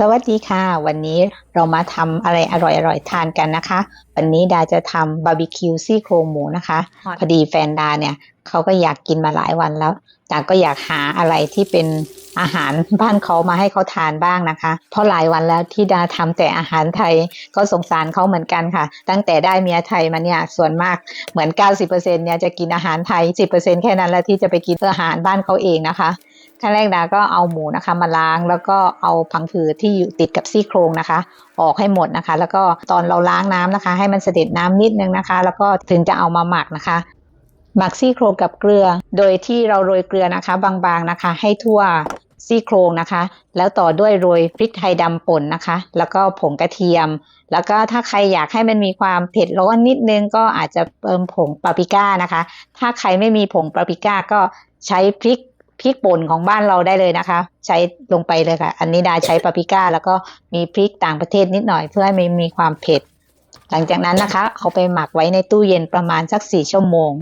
สวัสดีค่ะ วันนี้เรามาทำอะไรอร่อยๆทานกันนะคะ วันนี้ดาจะทำบาร์บีคิวซี่โครงหมูนะคะ พอดีแฟนดาเนี่ยเขาก็อยากกินมาหลายวันแล้วดาก็อยากหาอะไรที่เป็นอาหารบ้านเขามาให้เขาทานบ้างนะคะ เพราะหลายวันแล้วที่ดาทำแต่อาหารไทยก็สงสารเขาเหมือนกันค่ะ ตั้งแต่ได้เมียไทยมาเนี่ยส่วนมากเหมือน 90%เนี่ยจะกินอาหารไทย 10%แค่นั้นแหละที่จะไปกินอาหารบ้านเขาเองนะคะ ขั้นแรกดาก็เอาหมูนะคะมาล้างแล้วก็เอาพังผืดที่อยู่ติดกับซี่โครงนะคะ ออกให้หมดนะคะ แล้วก็ตอนเราล้างน้ำนะคะ ให้มันเสด็จน้ำนิดนึงนะคะ แล้วก็ถึงจะเอามาหมักนะคะ หมักซี่โครงกับเกลือ โดยที่เราโรยเกลือนะคะ บางๆนะคะ ให้ทั่วซี่โครงนะคะ แล้วต่อด้วยโรยพริกไทยดำป่นนะคะ แล้วก็ผงกระเทียม แล้วก็ถ้าใครอยากให้มันมีความเผ็ดร้อนนิดนึงก็อาจจะเติมผงปาปริก้านะคะ ถ้าใครไม่มีผงปาปริก้าก็ใช้พริก พริกป่นของบ้านเราได้เลยนะคะ ใช้ลงไปเลยค่ะ อันนี้ดาใช้ปาปริก้า แล้วก็มีพริกต่างประเทศนิดหน่อยเพื่อให้มันมีความเผ็ด หลังจากนั้นนะคะ เอาไปหมักไว้ในตู้เย็นประมาณสักสี่ชั่วโมง